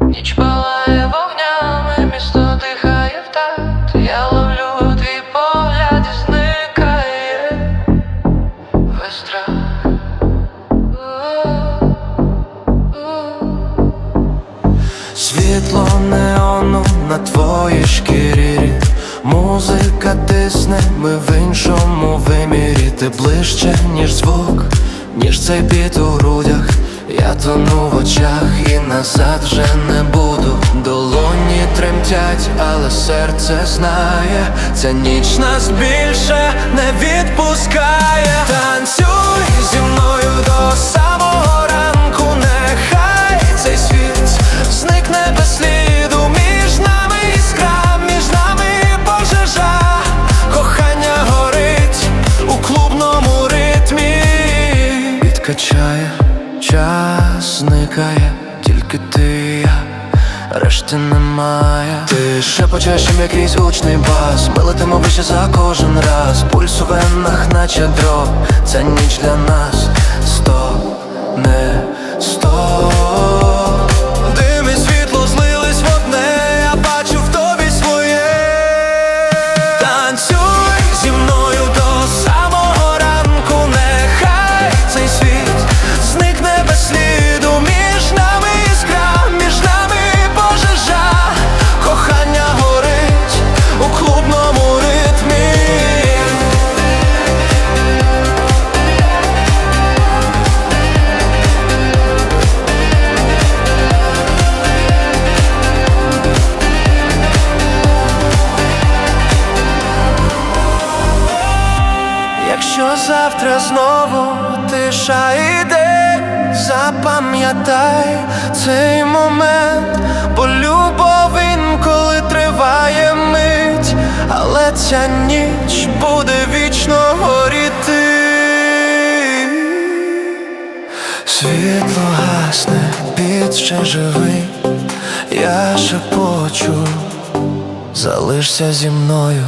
Ніч палає вогнями, місто дихає в такт Я ловлю твій погляд і зникає весь страх. Світло неону на твоїй шкірі. Музика тисне, ми в іншому вимірі. Ти ближче, ніж звук, ніж цей біт у грудях Я тону в очах і назад вже не буду. Долоні тремтять, але серце знає. Ця ніч нас більше не відпускає. Танцюй зі мною до самого ранку, нехай цей світ зникне без сліду. Між нами іскра, між нами пожежа, кохання горить у клубному ритмі, Відкачає, час зникає, тільки ти і я. Решти немає. Ти шепочеш їм якийсь гучний бас. Ми летимо вище за кожен раз. Пульс у венах, наче дроб, Ця ніч для нас. Стоп, не Якщо завтра знову тиша йде, запам'ятай цей момент, бо любов інколи триває мить, але ця ніч буде вічно горіти. Світло гасне, під ще живий, я шепочу, залишся зі мною.